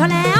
เขาแล้ว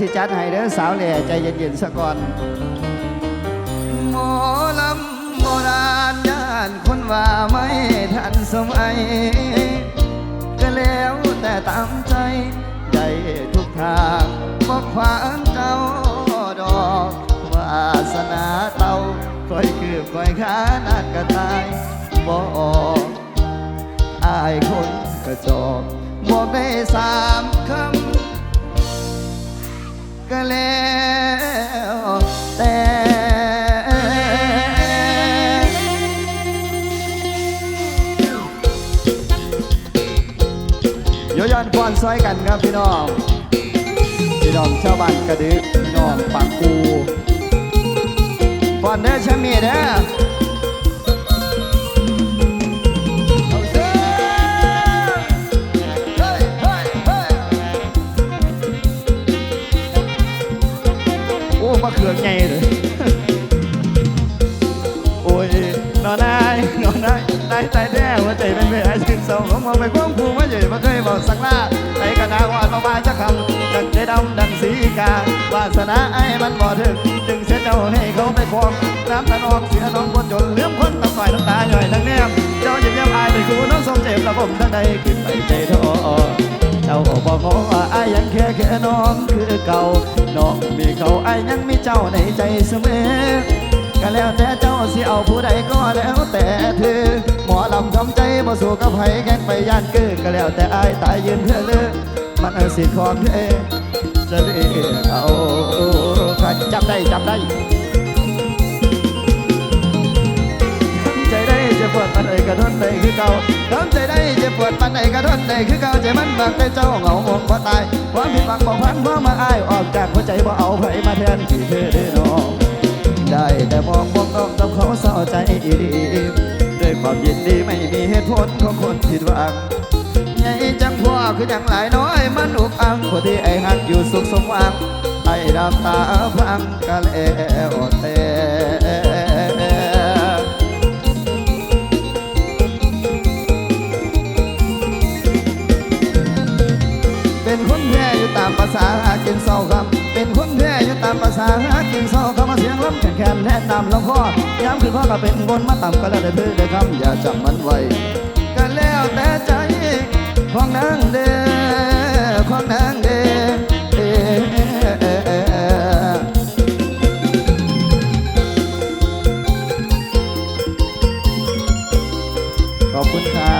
สิจัดให้เด้อสาวแหล่ใจเย็นๆซะก่อนหมอลำโบราณย่านคนว่าไม่ทันสมัยก็แล้วแต่ตามใจได้ทุกทางบอกขวางเจ้าดอกวาสนาเต่าคอยคืบคอยขานานก็ตายบอกอายคนกระจอกบอกได้สามคำ ก็แล้วแต่โยยอนก่อนซอยกันครับพี่น้อง พี่น้องชาวบ้านกระดึกพี่น้องปากกูก่อนเด้อชะมีเด้อายตายตายแน่หัวใจเป็นเวรถึงสองผมมองไปควงผูมาใหญ่มาเคยบอกสักลาไอ้กระนาวาดมาบ้าจะคำดังใจดำดังสีกาวาสนาไอ้มันบ่ถึงจึงเสียเจ้าให้เขาไปควงน้ำตาน้องเสียน้องคนจนเลื่อมคนตาฝ่ายน้ำตาหน่อยทั้งแนมเจ้าหยิ้มเย้มอายไปกูน้องทรงเจ็บและผมทั้งใดคิดไปใจท้อเจ้าบอกงงว่าอายยังแค่แค่น้องคือเก่าน้องมีเขาไอายยังมีเจ้าในใจเสมอ ก็แล้วแต่เจ้าสิเอาผู้ใดก็แล้วแต่เธอ หมอลำทำใจบ่สู้กับไผแกงไปย่านเกือก็แล้วแต่อายตายยืนเพื่อเลือมันเอาสิของเธอจะเรียกเอาใครจำได้จำได้ใจได้จะปวดปันใดกระทนใดคือเก่าทำใจได้จะปวดปันใดกระทนใดคือเก่าใจมันบากแต่เจ้าเหงาหมองพอตายความผิดหวังบอกพันเพราะมาอายออกจากหัวใจบ่เอาไผมาแทนที่เธอได้น้อง ได้ แต่มองมองน้องทำเขาเศร้าใจอีดีด้วยความยินดีไม่มีเหตุผลของคนผิดหวังใหญ่จังพ่อคืออย่างหลายน้อยมันอุกอังคนที่ไอ้หักอยู่สุขสมหวังไอ้ดำตาพังกะแล้วแต่เป็นคนแพ้อยู่ตามภาษาหากินเศร้าามภาษาหากินเศร้าคำมาเสียงล้ำแข็งแข็งแทนนำลำพ่อย้ำคือพ่อก็เป็นคนมาต่ำก็แล้วแต่เธอได้คำอย่าจำมันไว้ก็แล้วแต่ใจของนางเด้อของนางเด้อขอบคุณครับ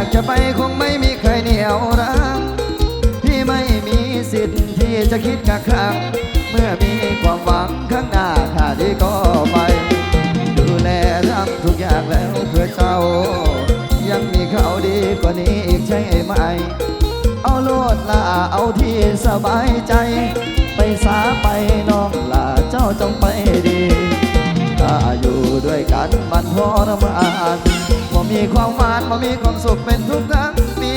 าอยากจะไปคงไม่มีใครเหนียวรังพี่ไม่มีสิทธิ์ที่จะคิดกักขังเมื่อมีความหวังข้างหน้าถ้าดีก็ไป ดูแลทำทุกอย่างแล้วเพื่อเจ้า ยังมีเขาดีกว่านี้อีกใช่ไหม เอาโลดลาเอาที่สบายใจ ไปสาไปน้องลาเจ้าจงไปดีถ้าอยู่ด้วยกันมันทรมาน มีความหวานบ่มีความสุขเป็นทุกทั้งปี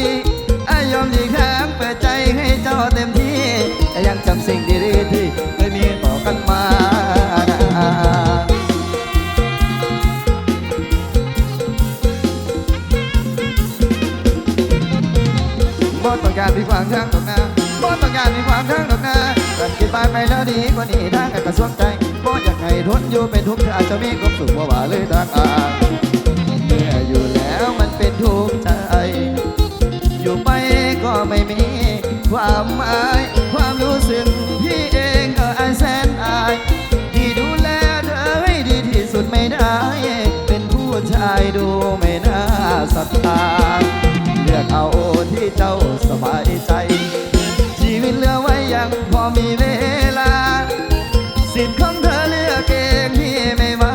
อายอมหลีกทางเปิดใจให้เจ้าเต็มที่แต่ยังจำสิ่งดีๆที่เคยมีต่อกันมาบ่ต้องการมีความทางดอกนาบ่ต้องการมีความทางดอกนากันคิดบ้านไปแล้วดีกว่านี้ทางกันกระสวงใจบ่อยากให้ทนอยู่เป็นทุกข์อาจจะมีความสุขว่าว่าเลยทางอ่า ไม่มี ความหมายความรู้สึกพี่เองก็อายแสนอายที่ดูแลเธอให้ดีที่สุดไม่ได้ เป็นผู้ชายดูไม่น่าศรัทธาเลือกเอาที่เจ้าสบายใจ ชีวิตเหลือไว้ยังพอมีเวลา สิทธิ์ของเธอเลือกเองที่ไม่มา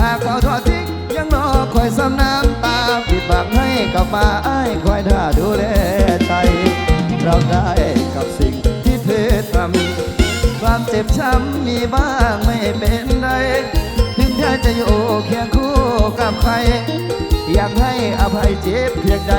หากเขาทอดทิ้งยังรอคอยซ้ำน้ำตาปิดบังให้กลับมาอ้าย จ็บช้ำมีบ้างไม่เป็นไรถึงเธอจะอยู่เคียงคู่กับใคร อยากให้อภัยเจ็บเพียงใด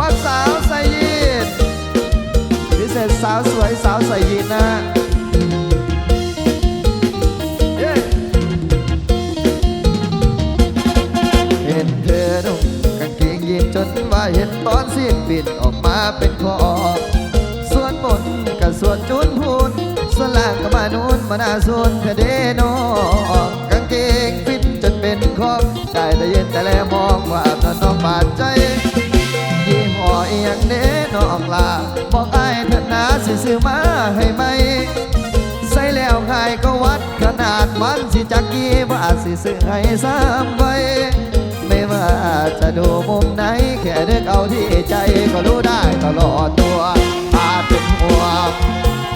มักสาวใสยีนพิเศษสาวสวยสาวใสยีนนะเย้เห็นเธอนุ่งกางเกงยีนจนว่าเห็นตอนสิ้นปิดออกมาเป็นคอส่วนบนกับส่วนจุนพูนส่วนล่างก็มานูนมาหน้าส่วนเธอเดโนกางเกงฟิตจนเป็นคอกได้แต่เย็นแต่แลมองว่าตอนน้องบาดใจ อเอียงเน้น้องลา บอกไอ้ายเถอะนะสิซื้อมาให้ไหม ใส่แล้วไงก็วัดขนาดมันสิจักกี่าสิซื้อให้ซ้ำไว้ ไม่ว่าจะดูมุมไหน แค่นึกเอาที่ใจก็รู้ได้ตลอดตัวอาจเป็นห่วง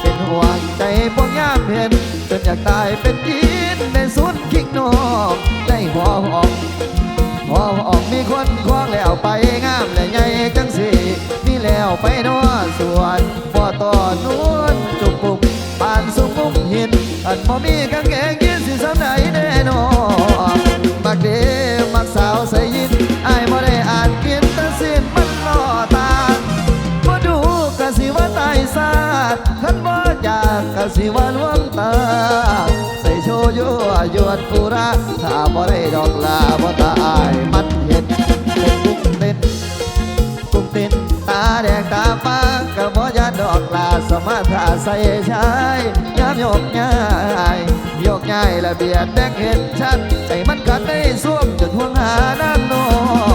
เป็นห่วงใจพวกยามเห็นจนอยากตายเป็นยีนในสุดคิกนอกได้หัวหอม พอออกมีคนควงแล้วไปงามและใหญ่จังสีมีแล้วไปนอส่วนพอต่อนวลจุกปุกปานสุกุมหินอันพอมีกางเกงยีนสิสำไหนแน่นอนมักเดมักสาวใส่ยินอายบ่ได้อ่านกียนแตะสินมันล่อตาบ่ดูกะสิว่าตายซาดคันบ่อยากกะสิว่าลวงตา ยวยวนอุราถ้าบ่ได้ดอกลาบ่ตายมันเห็นเป็นกุ้งเต้นกุ้งเต้นตาแดงตาฟ้าก็บ่ยานดอกลาสมาถาใส่ชายยามยกย้ายยกย้ายละเบียดแดงเห็นชัดใจมันกัดได้สวมจนห่วงหาน้ำนอ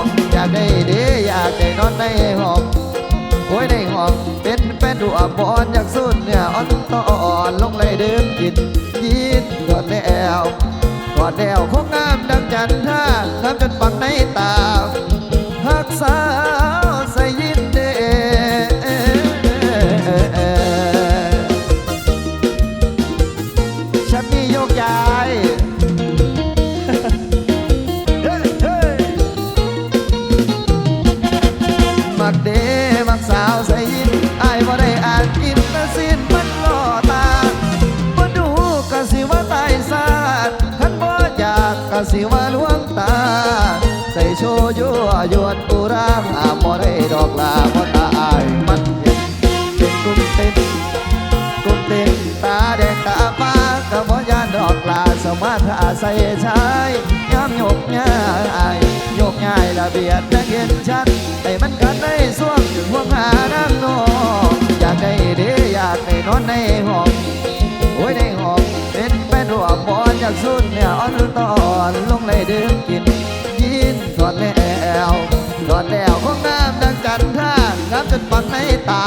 งอยากได้เดีอยากได้นอนในห้องโอ้ยในห้องเป็นเป็นดูอับบอนอยากสุดเนี่ยอ่อนต่ออ่อนลงเลยเดินกิน ยินกอดแล้วกอดแล้วคงงามดังจันท่างามจนปักในตาหักษา เบียดแดงเห็นชัดให้มันกันในส่วงถึงห่วงหาน้ำนองอยากได้เดีอยากได้นอนในห้องโอ้ยในห้องเป็นเป็นรวมบอนอยากสุดเนี่ยอ่อนตอนลงเลยดื่มกินยินถอดแล้วถอดแล้วของน้ำดังจันท่างามจนปักในตา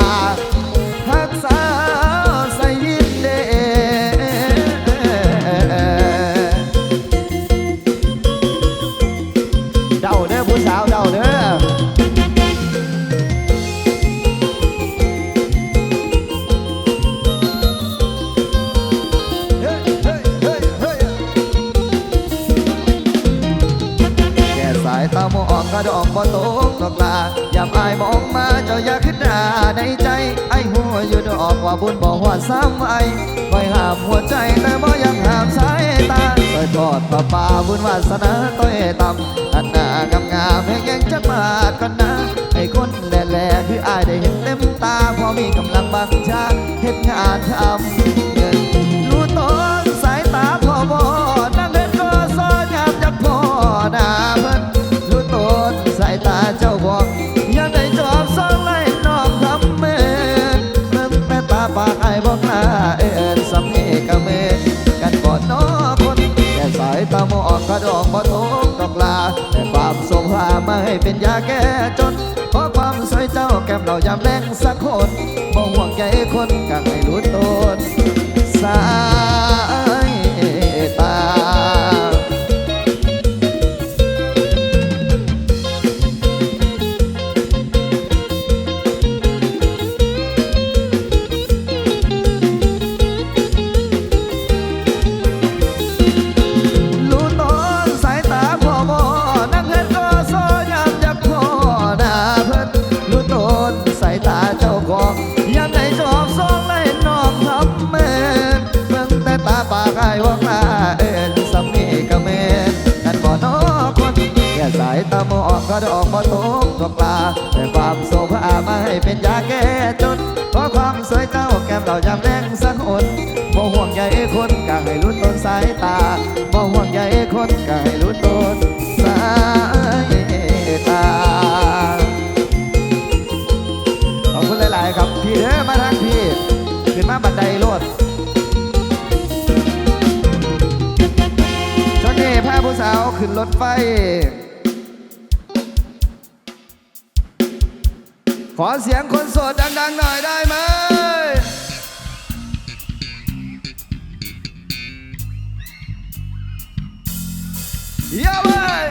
ามอกระดองบ่ตกดอกลายามอายมองมาเจ้าอยากขึ้นหน้าในใจ ไอ้หัวอยู่ดอกว่าบุญบ่หวานซ้ำไอ้คอยห้ามหัวใจแต่บ่ยังห้ามสายตาคอยทอดป่าป่าบุญวาสนาต้อยต่ำอันหน้ากำงามแห่งยังจักมาดกันนะไอ้คนแหล่ๆคืออายได้เห็นเต็มตาพอมีกำลังบังชาเฮ็ดงานทำเงิน หน้าเอ็นสำเนีกะเมกันก่อนนอคนแต่สายตามองกระดองบ่ทงดอกลา แต่ความสมหามาให้เป็นยาแก้จนเพราะความสวยเจ้าแก้มเรายามแรงสักคนบ่ห่วงใยคนกังไม่รู้ตนสา หมอกก็ดอกบ่ตกตกปลาแต่ความโศกอามาให้เป็นยาแก้จนเพราะความสวยเจ้าแก้มเรายำแรงสักคนบ่ห่วงใยคนก็ให้ลุ้นต้นสายตาบ่ห่วงใยคนก็ให้ลุ้นต้นสายตาขอบคุณหลาย ๆ ครับพี่เด้อมาทางพี่ขึ้นมาบันไดโลดช่วงนี้พาผู้สาวขึ้นรถไฟ ขอเสียงคนโสดดัง ๆ หน่อยได้ไหมเย้เว้ย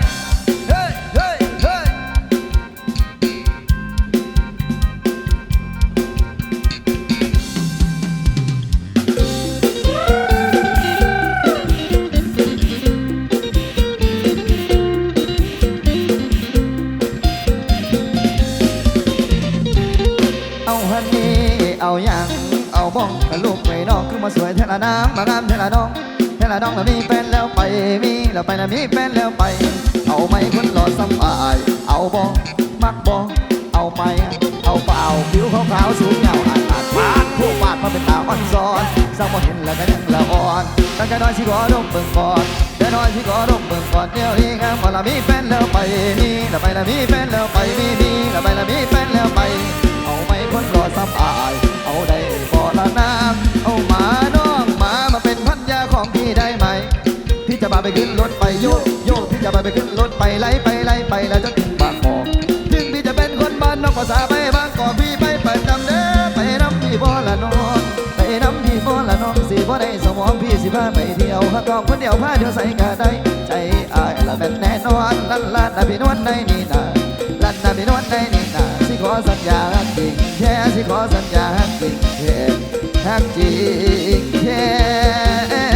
ลูกไม่น้องคือมาสวยเทละน้ำมางามเทละน้องเทละน้องแล้วมีแฟนแล้วไปมีแล้วไปแล้วมีแฟนแล้วไป เอาไหมคนหล่อสำอายเอาบองมักบองเอาไหมเอาเปล่าผิวขาวๆสูงยาวอาดอาดปาดพวกปาดมาเป็นตาอ่อนซ้อนสาวบ่เห็นแล้วก็ยังละอ่อนตั้งแต่น้อยสิขอดมเบิ่งก่อนแต่น้อยสิขอดมเบิ่งก่อนเดี๋ยวนี้งามว่าละมีแฟนแล้วไปมีแล้วไปแล้วมีแฟนแล้วไปมีมีแล้วไปแล้วมีแฟนแล้วไป เอาไหมคนรอซ้ำอายเอาได้บ่ล จะพาไปขึ้นรถไปโยกโยกพี่จะพาไปขึ้นรถไปไล่ไปไล่ไปแล้วจะถึงบางกอกถึงพี่จะเป็นคนบ้านนอกภาษาไปบางกอกพี่ไปประจำเด้อไปน้ำพี่บ่ละนองไปน้ำพี่บ่ละนองสิบ่ได้สมองพี่สิพาไปเที่ยวหากกองคนเดียวพาเดียวใส่กะได้ใจอายละแม่นแน่นอนลันลาดนะพี่นวลในนี่นะลันนาพี่นวลในนี่นาสิขอสัญญาฮักจริงแค่สิขอสัญญาฮักจริงแค่ฮักจริงแค่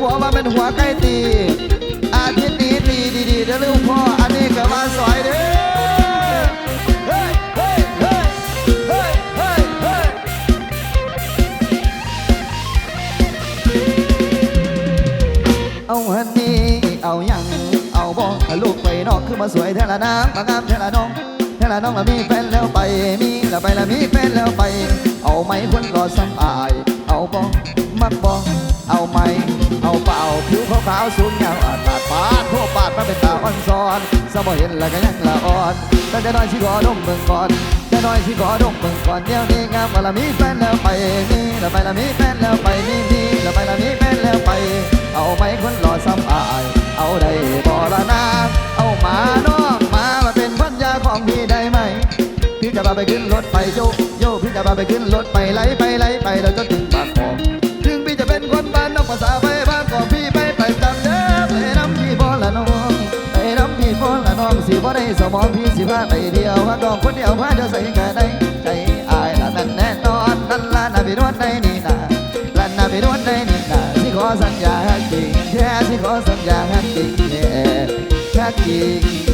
หัวว่าเป็นหัวใกล้ตีอาทิตย์นี้ตีดีๆเด้อลูกพ่ออันนี้ก็ว่าซอยเด้อเฮ้เฮ้เฮ้เฮ้เฮ้เอาฮันนี่เอายังเอาบ่ลูกไปนอกคือมาสวยแท้ละน้ำมางามแท้ละน้องแท้ละน้องละมีแฟนแล้วไปมีแล้วไปละมีแฟนแล้วไป เอาไหมคนรอสำอาย เอาบ่มักบ่เอาไหมเอาเปล่าผิวขาวๆสูงยาวอาดปาดปาดโทษปาดมาเป็นตาอ่อนซ้อนสมอเห็นแล้วก็ยังละอ่อนแต่น้อยสิขอดมเบิ่งก่อนแต่น้อยสิขอดมเบิ่งก่อนเดี๋ยวนี้งามว่าละมีแฟนแล้วไปมีแล้วไปละมีแฟนแล้วไปมีมีแล้วไปละมีแฟนแล้วไป เอาไหมคนรอซ้ำอาย เอาได้บ่ละนาเอาหมาน้องหมามาเป็นพันยาของพี่ได้ไหมพี่จะพาไปขึ้นรถไปโยโยกพี่จะพาไปขึ้นรถไปไล่ไปไล่ไป สิบ่ได้สมองพี่สิพาไปเดียวพาดองคนเดียวพาเดียวใส่กันได้ใจอายละนั่นแน่นอนนั่นละนาพี่นวดในนี่นาลันนาไปนวดในนี่นาที่ขอสัญญาจริงแค่ที่ขอสัญญาจริงแค่ฮักจริง